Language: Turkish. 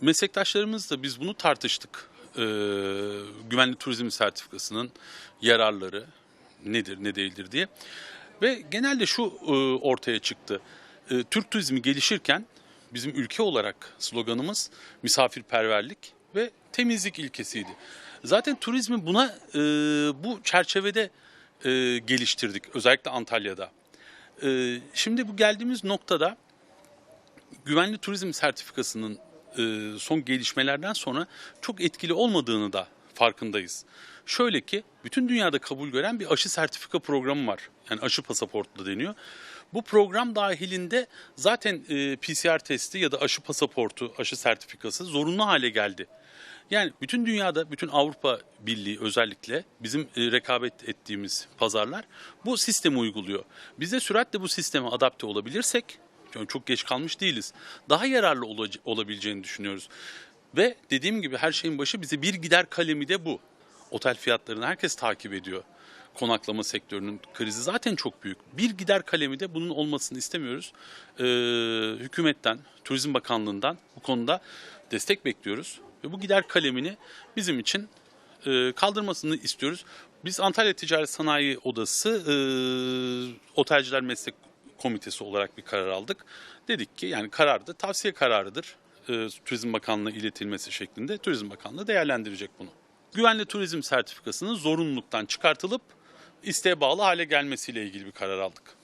meslektaşlarımızla biz bunu tartıştık. Ee, güvenli turizm sertifikasının yararları nedir ne değildir diye. Ve genelde şu e, ortaya çıktı. E, Türk turizmi gelişirken bizim ülke olarak sloganımız misafirperverlik ve temizlik ilkesiydi. Zaten turizmi buna e, bu çerçevede e, geliştirdik özellikle Antalya'da. E, şimdi bu geldiğimiz noktada güvenli turizm sertifikasının e, son gelişmelerden sonra çok etkili olmadığını da farkındayız. Şöyle ki bütün dünyada kabul gören bir aşı sertifika programı var. Yani aşı pasaportlu deniyor. Bu program dahilinde zaten e, PCR testi ya da aşı pasaportu, aşı sertifikası zorunlu hale geldi. Yani bütün dünyada, bütün Avrupa Birliği özellikle bizim e, rekabet ettiğimiz pazarlar bu sistemi uyguluyor. Biz de süratle bu sisteme adapte olabilirsek, yani çok geç kalmış değiliz, daha yararlı olac- olabileceğini düşünüyoruz. Ve dediğim gibi her şeyin başı bize bir gider kalemi de bu. Otel fiyatlarını herkes takip ediyor. Konaklama sektörünün krizi zaten çok büyük. Bir gider kalemi de bunun olmasını istemiyoruz. Ee, hükümetten, Turizm Bakanlığı'ndan bu konuda destek bekliyoruz. Ve bu gider kalemini bizim için e, kaldırmasını istiyoruz. Biz Antalya Ticaret Sanayi Odası e, Otelciler Meslek Komitesi olarak bir karar aldık. Dedik ki yani karar da tavsiye kararıdır. E, Turizm Bakanlığı iletilmesi şeklinde Turizm Bakanlığı değerlendirecek bunu. Güvenli turizm sertifikasının zorunluluktan çıkartılıp isteğe bağlı hale gelmesiyle ilgili bir karar aldık.